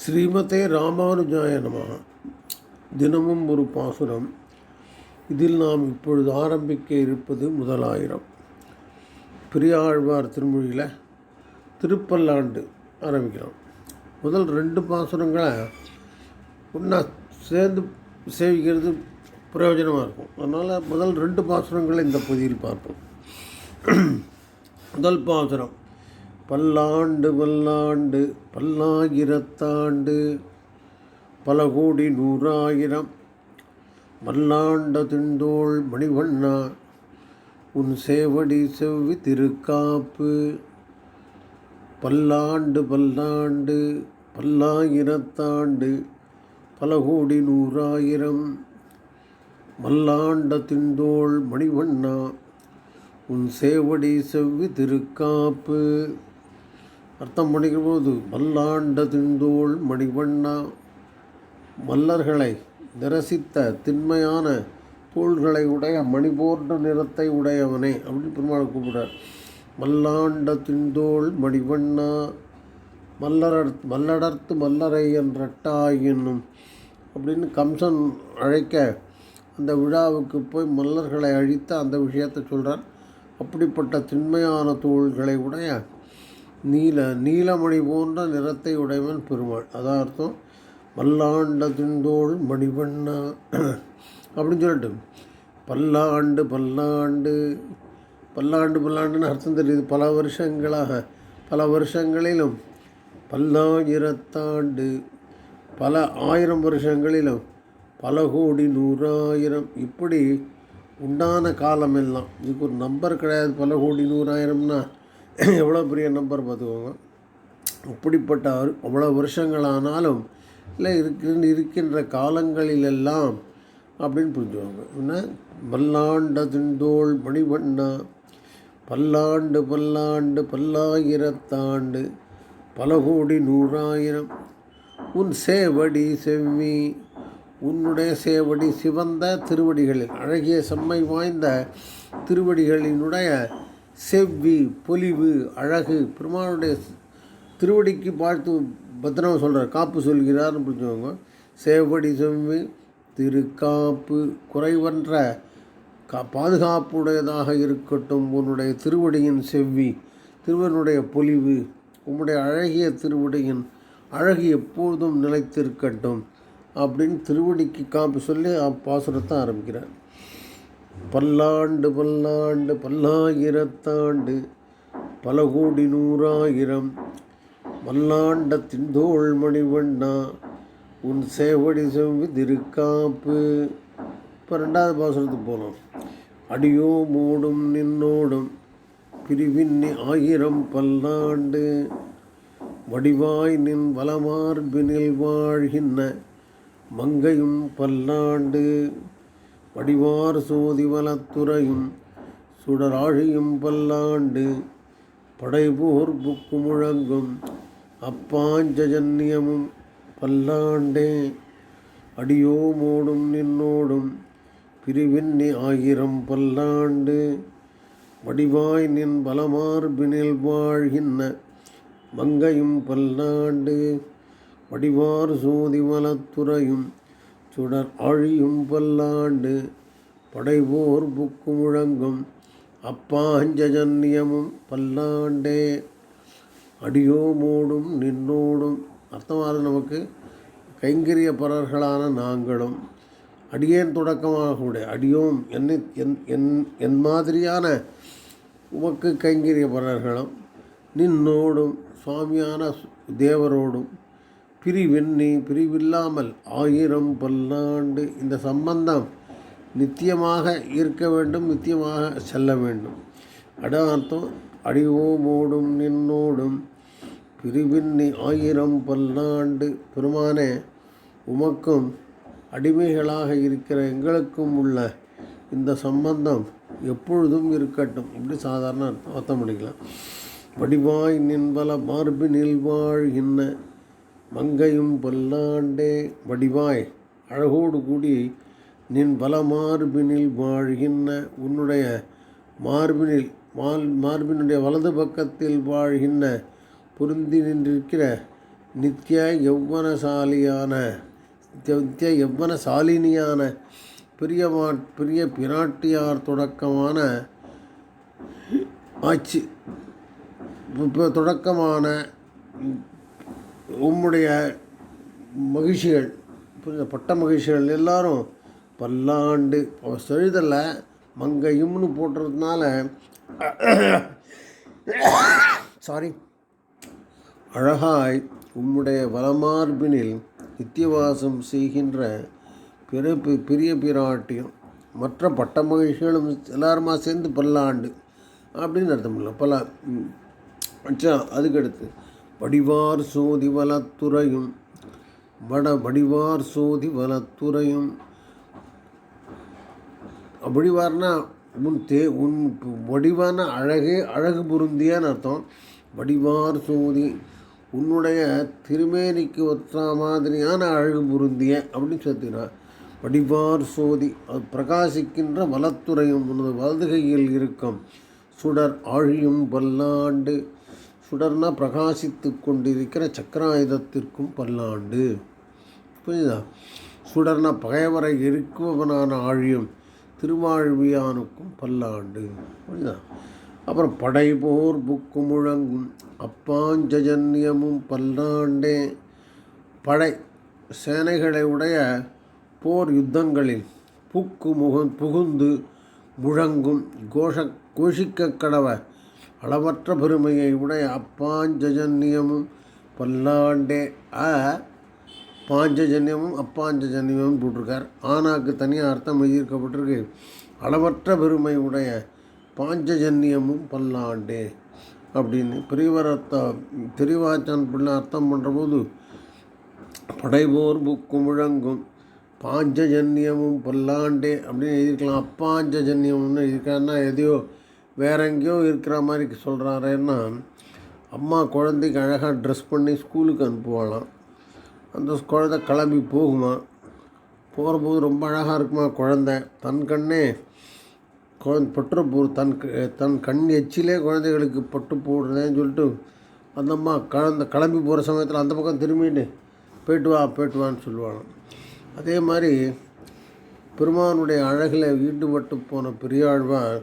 ஸ்ரீமதே ராமானுஜாய நமः தினமும் ஒரு பாசுரம். இதில் நாம் இப்பொழுது ஆரம்பிக்க இருப்பது முதலாயிரம். பெரியாழ்வார் திருமொழியில் திருப்பல்லாண்டு ஆரம்பிக்கிறோம். முதல் ரெண்டு பாசுரங்களை ஒன்றா சேர்ந்து சேவிக்கிறது பிரயோஜனமாக இருக்கும். அதனால் முதல் ரெண்டு பாசுரங்களை இந்த பகுதியில் பார்ப்போம். முதல் பாசுரம். பல்லாண்டு பல்லாண்டு பல்லாயிரத்தாண்டு பல கோடி நூறாயிரம். மல்லாண்ட திண்டோள் மணிவண்ணா உன் சேவடி செவ்வி திருக்காப்பு. பல்லாண்டு பல்லாண்டு பல்லாயிரத்தாண்டு பல கோடி நூறாயிரம். மல்லாண்ட திண்டோள் மணிவண்ணா உன் சேவடி செவ்வி திருக்காப்பு. அர்த்தம் பண்ணிக்கும்போது மல்லாண்ட திண்டோள் மணிவண்ணா மல்லர்களை நிரசித்த திண்மையான தோள்களை உடைய மணி போன்ற நிறத்தை உடையவனே அப்படின்னு பெருமாள் கூப்பிடுறார். மல்லாண்ட திண்டோள் மணிவண்ணா மல்லரர் மல்லடர்த்து மல்லரை என்றட்டாய் என்னும் அப்படின்னு கம்சன் அழைக்க அந்த விழாவுக்கு போய் மல்லர்களை அழித்த அந்த விஷயத்தை சொல்கிறார் அப்படிப்பட்ட திண்மையான தோள்களை உடைய நீல நீலமணி போன்ற நிறத்தை உடையவன் பெருமாள். அதான் அர்த்தம். மல்லாண்ட திண்டோள் மணிவண்ணா. அப்படின்னு சொல்லிட்டு பல்லாண்டு பல்லாண்டு பல்லாண்டு பல்லாண்டுன்னு அர்த்தம் தெரியுது. பல வருஷங்களாக பல வருஷங்களிலும் பல்லாயிரத்தாண்டு பல ஆயிரம் வருஷங்களிலும் பல கோடி நூறாயிரம் இப்படி உண்டான காலமெல்லாம். இதுக்கு ஒரு நம்பர் கிடையாது. பல கோடி நூறாயிரம்னா எவ்வளோ பெரிய நம்பர் பார்த்துக்கோங்க. அப்படிப்பட்ட அரு- அவ்வளோ வருஷங்களானாலும் இல்லை இருக்கின்ற இருக்கின்ற காலங்களிலெல்லாம் அப்படின்னு புரிஞ்சுவாங்க என்ன? பல்லாண்ட திண்டோள் மணிவண்ணா பல்லாண்டு பல்லாண்டு பல்லாயிரத்தாண்டு பல கோடி நூறாயிரம். உன் சேவடி செவ்வி உன்னுடைய சேவடி சிவந்த திருவடிகளில் அழகிய செம்மை வாய்ந்த திருவடிகளினுடைய செவ்வி பொலிவு அழகு பெருமானுடைய திருவடிக்கு வாழ்த்து பத்திரம் சொல்கிறார் காப்பு சொல்கிறார்னு புரிஞ்சுக்கோங்க. சேவடி செவ்வி திருக்காப்பு குறைவன்ற கா பாதுகாப்புடையதாக இருக்கட்டும். உன்னுடைய திருவடியின் செவ்வி திருவனுடைய பொலிவு உம்முடைய அழகிய திருவடியின் அழகு எப்போதும் நிலைத்திருக்கட்டும். அப்படின்னு திருவடிக்கு காப்பு சொல்லி அப்பாசுரத்தை ஆரம்பிக்கிறார். பல்லாண்டு பல்லாண்டு பல்லாயிரத்தாண்டு பல கோடி நூறாயிரம். மல்லாண்ட திந்தோள் மணிவண்ணா உன் சேவடி செவ்வி திருக்காப்பு இப்போ ரெண்டாவது பாசுரத்துக்கு போகலாம் அடியோ மூடும் நின்னோடும் பிரிவின்னி ஆயிரம் பல்லாண்டு. வடிவாய் நின் வளமார்பினில் வாழ்கின்ற மங்கையும் பல்லாண்டு. வடிவார் சோதி வலத்துறையும் சுடராழியும் பல்லாண்டு படைபோர் புக்கு முழங்கும் அப்பாஞ்சஜன்யமும் பல்லாண்டே. அடியோமோடும் நின்னோடும் பிரிவின்னி ஆயிரம் பல்லாண்டு வடிவாய் நின் பலமார்பினில் வாழ்கின்ற மங்கையும் பல்லாண்டு வடிவார் சோதி மலத்துறையும் சுடர் ஆழியும் பல்லாண்டு படைவோர் புக்கு முழங்கும் அப்பாஞ்சஜன்யமும் பல்லாண்டே. அடியோ மோடும் நின்னோடும் அர்த்தமானது நமக்கு கைங்கரிய பரர்களான நாங்களும். அடியேன் தொடக்கமாகக்கூடிய அடியோம் என்னை என் என் என் மாதிரியான உமக்கு கைங்கரிய பரர்களும் நின்னோடும் சுவாமியான தேவரோடும் பிரிவெண்ணி பிரிவில்லாமல் ஆயிரம் பல்லாண்டு இந்த சம்பந்தம் நித்தியமாக இருக்க வேண்டும் நித்தியமாக செல்ல வேண்டும். அடார்த்தம் அடிவோமோடும் நின்னோடும் பிரிவின்னி ஆயிரம் பல்லாண்டு பெருமானே உமக்கும் அடிமைகளாக இருக்கிற எங்களுக்கும் உள்ள இந்த சம்பந்தம் எப்பொழுதும் இருக்கட்டும். இப்படி சாதாரண அர்த்தம் அர்த்தம் பண்ணிக்கலாம். வடிவாய் நின்பல மார்பினில் வாழ்கின்ற மங்கையும் பல்லாண்டே வடிவாய். அழகோடு கூடி நின் பல மார்பினில் வாழ்கின்ற உன்னுடைய மார்பினில் மால் மார்பினுடைய வலது பக்கத்தில் வாழ்கின்ற பொருந்தி நின்றிருக்கிற நித்ய யௌவனசாலியான நித்ய யௌவனசாலினியான பிரியமா பிரிய பிராட்டியார் தொடக்கமான ஆட்சி இப்போ தொடக்கமான உம்முடைய மகிழ்ச்சிகள் பட்ட மகிழ்ச்சிகள் எல்லாரும் பல்லாண்டு அவர் செழுதலை மங்கையும்னு போட்டுறதுனால சாரி அழகாய் உம்முடைய வலமார்பினில் நித்தியவாசம் செய்கின்ற பிற பெரிய பிராட்டியும் மற்ற பட்ட மகிழ்ச்சிகளும் எல்லாருமா சேர்ந்து பல்லாண்டு அப்படின்னு அர்த்தம் இல்லை பல ம். அச்சா அதுக்கடுத்து வடிவார் சோதி வலத்துறையும் வட வடிவார் சோதி வலத்துறையும் வடிவார்னா உன் தே உன் வடிவான அழகே அழகு பொருந்தியான்னு அர்த்தம். வடிவார் சோதி உன்னுடைய திருமேனிக்கு ஒத்த மாதிரியான அழகு பொருந்திய அப்படின்னு சேர்த்துக்கிறார் வடிவார் சோதி அது பிரகாசிக்கின்ற வலத்துறையும் உனது வலதுகையில் இருக்கும். சுடர் ஆழியும் பல்லாண்டு சுடர்னா பிரகாசித்து கொண்டிருக்கிற சக்கராயுதத்திற்கும் பல்லாண்டு. புரியுதா? சுடர்னா பகைவரை இருக்குவனான ஆழியும் திருவாழ்வியானுக்கும் பல்லாண்டு. புரியுதா? அப்புறம் படைபோர் புக்கு முழங்கும் அப்பாஞ்சஜன்யமும் பல்லாண்டே. படை சேனைகளை உடைய போர் யுத்தங்களில் புக்கு முக புகுந்து முழங்கும் கோஷ கோஷிக்க கடவ அளவற்ற பெருமையை உடைய அப்பாஞ்சஜன்யமும் பல்லாண்டே. அ பாஞ்சஜன்யமும் அப்பாஞ்சஜன்யமும் போட்டிருக்கார். ஆனாக்கு தனியாக அர்த்தம் எழுதியிருக்கப்பட்டிருக்கு. அளவற்ற பெருமை உடைய பாஞ்சஜன்யமும் பல்லாண்டே அப்படின்னு பெரியவரத்த திரிவாச்சன் பிள்ளை அர்த்தம் பண்ணுறபோது படைபோர் புக்கு முழங்கும் பாஞ்சஜன்யமும் பல்லாண்டே அப்படின்னு எழுதியிருக்கலாம். அப்பாஞ்சஜன்யம்னு எழுதியிருக்காருன்னா எதையோ வேற எங்கேயோ இருக்கிற மாதிரி சொல்கிறாரேன்னா அம்மா குழந்தைக்கு அழகாக ட்ரெஸ் பண்ணி ஸ்கூலுக்கு அனுப்புவாளாம். அந்த குழந்தை கிளம்பி போகுமா? போகிறபோது ரொம்ப அழகாக இருக்குமா குழந்தை? தன் கண்ணே குழந்தை பற்று போ தன் க- தன் கண் எச்சிலே குழந்தைகளுக்கு பட்டு போடுறதேன்னு சொல்லிட்டு அந்த அம்மா கலந்த கிளம்பி போகிற சமயத்தில் அந்த பக்கம் திரும்பிட்டு போயிட்டு வா போயிட்டு வான்னு சொல்லுவாங்க அதே மாதிரி பெருமானுடைய அழகில் ஈடுபட்டு போன பெரியாழ்வார்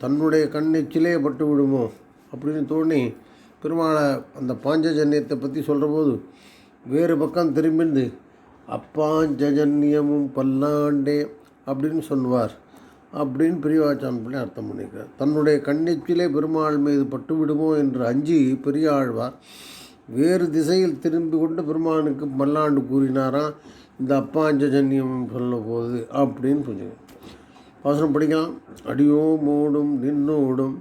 தன்னுடைய கண்ணெச்சிலே பட்டு விடுமோ அப்படின்னு தோணி பெருமாளை அந்த பாஞ்சஜன்யத்தை பற்றி சொல்கிற போது வேறு பக்கம் திரும்பிந்து அப்பாஞ்சஜன்யமும் பல்லாண்டே அப்படின்னு சொல்வார். அப்படின்னு பெரியவாச்சான் பிள்ளை அர்த்தம் பண்ணியிருக்கார் தன்னுடைய கண்ணெச்சிலே பெருமாள் மீது பட்டு விடுமோ என்று அஞ்சி பெரிய ஆழ்வார் வேறு திசையில் திரும்பி கொண்டு பெருமானுக்கு பல்லாண்டு கூறினாராம் இந்த அப்பாஞ்சஜன்யம் சொல்ல போகுது அப்படின்னு சொல்லி வாசனம் படிக்கலாம். அடியோ மோடும் நின்னோடும்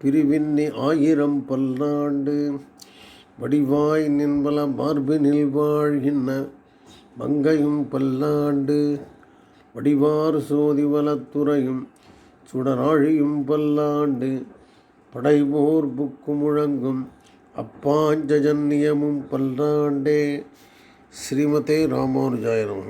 பிரிவின்னி ஆயிரம் பல்லாண்டு. வடிவாய் நின்பல மார்பினில் வாழ்கின்ற மங்கையும் பல்லாண்டு. வடிவார் சோதி வலத்துறையும் சுடராழியும் பல்லாண்டு. படைபோர் புக்கு முழங்கும் அப்பாஞ்சஜன்யமும் பல்லாண்டே. ஸ்ரீமதே ராமானுஜாயனம்